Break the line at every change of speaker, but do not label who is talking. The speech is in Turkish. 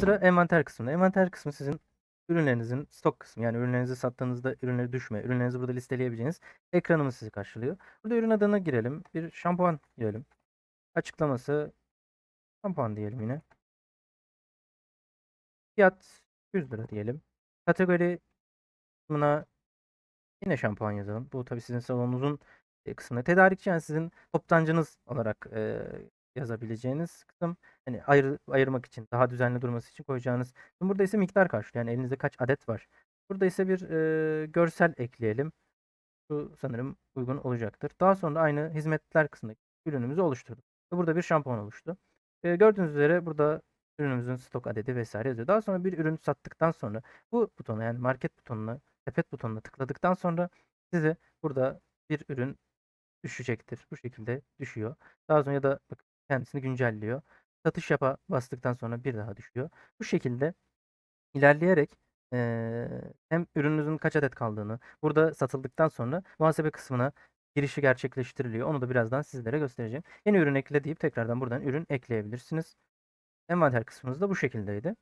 sıra envanter kısmında. Envanter kısmı sizin ürünlerinizin stok kısmı. Yani ürünlerinizi sattığınızda ürünleri düşme, ürünlerinizi burada listeleyebileceğiniz ekranımız sizi karşılıyor. Burada ürün adına girelim. Bir şampuan girelim. Açıklaması şampuan diyelim yine. Fiyat 100 lira diyelim. Kategori kısmına yine şampuan yazalım. Bu tabii sizin salonunuzun e, kısmında. Tedarikçi yani sizin toptancınız olarak e, yazabileceğiniz kısım. Hani ayrı, ayırmak için, daha düzenli durması için koyacağınız. Şimdi burada ise miktar karşılıyor. Yani elinizde kaç adet var. Burada ise bir e, görsel ekleyelim. Bu sanırım uygun olacaktır. Daha sonra aynı hizmetler kısmındaki ürünümüzü oluşturduk. Ve Burada bir şampuan oluştu. E, gördüğünüz üzere burada ürünümüzün stok adedi vesaire yazıyor. Daha sonra bir ürün sattıktan sonra bu butona yani market butonuna, sepet butonuna tıkladıktan sonra size burada bir ürün düşecektir. Bu şekilde düşüyor. Daha sonra ya da bakın kendisini güncelliyor. Satış yapa bastıktan sonra bir daha düşüyor. Bu şekilde ilerleyerek eee, hem ürününüzün kaç adet kaldığını, burada satıldıktan sonra muhasebe kısmına girişi gerçekleştiriliyor. Onu da birazdan sizlere göstereceğim. Yeni ürün ekle deyip tekrardan buradan ürün ekleyebilirsiniz. Envanter kısmımız da bu şekildeydi.